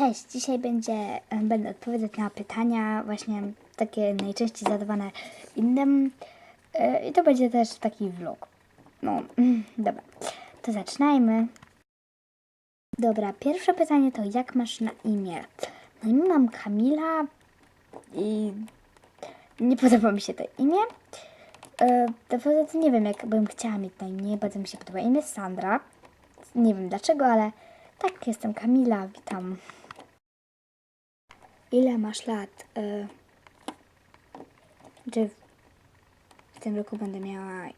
Cześć, dzisiaj będzie, em, będę odpowiadać na pytania właśnie takie najczęściej zadawane innym E, i to będzie też taki vlog. No, dobra, to zaczynajmy. Dobra, pierwsze pytanie to jak masz na imię? Na imię mam Kamila i nie podoba mi się to imię. E, to nie wiem, jak bym chciała mieć na imię, bardzo mi się podoba imię Sandra. Nie wiem dlaczego, ale tak, jestem Kamila, witam. Ile masz lat? Y... Czy w tym roku będę miała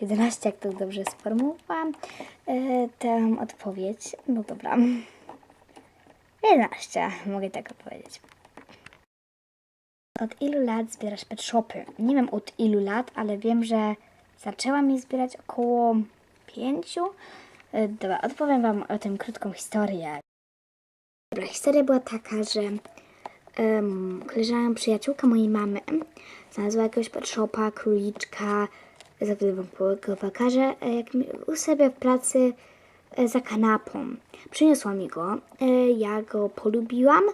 11, jak to dobrze sformułowałam? Y... Mam odpowiedź. No dobra. 11, mogę tak odpowiedzieć. Od ilu lat zbierasz pet shopy? Nie wiem od ilu lat, ale wiem, że zaczęłam je zbierać około pięciu. E, Dobra, odpowiem Wam o tym krótką historię. Dobra, historia była taka, że um, koleżanka, przyjaciółka mojej mamy znalazła jakiegoś pet shopa, króliczka, za chwilę Wam go pokażę, e, jak mi- u siebie w pracy e, za kanapą. Przyniosła mi go, e, ja go polubiłam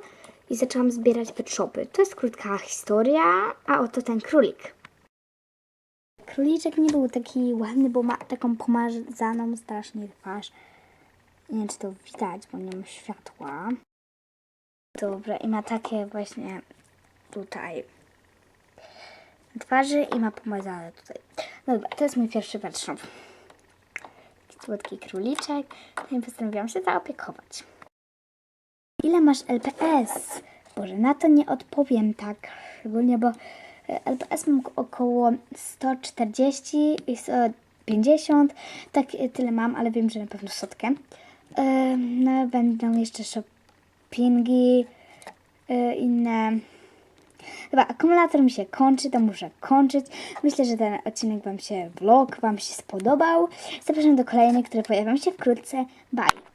i zaczęłam zbierać pet. To jest krótka historia, a oto ten królik. Króliczek nie był taki ładny, bo ma taką pomazaną strasznie twarz. Nie wiem, czy to widać, bo nie mam światła. Dobra, i ma takie właśnie tutaj twarzy i ma pomazane tutaj. Dobra, to jest mój pierwszy. Taki słodki króliczek. No i postanowiłam się zaopiekować. Ile masz LPS? Boże, na to nie odpowiem tak szczególnie, bo e, LPS mam około 140 i 150. Tak, e, tyle mam, ale wiem, że na pewno sotkę. E, No, będą jeszcze shoppingi, e, inne. Chyba akumulator mi się kończy, to muszę kończyć. Myślę, że ten odcinek Wam się, vlog Wam się spodobał. Zapraszam do kolejnych, które pojawią się wkrótce. Bye!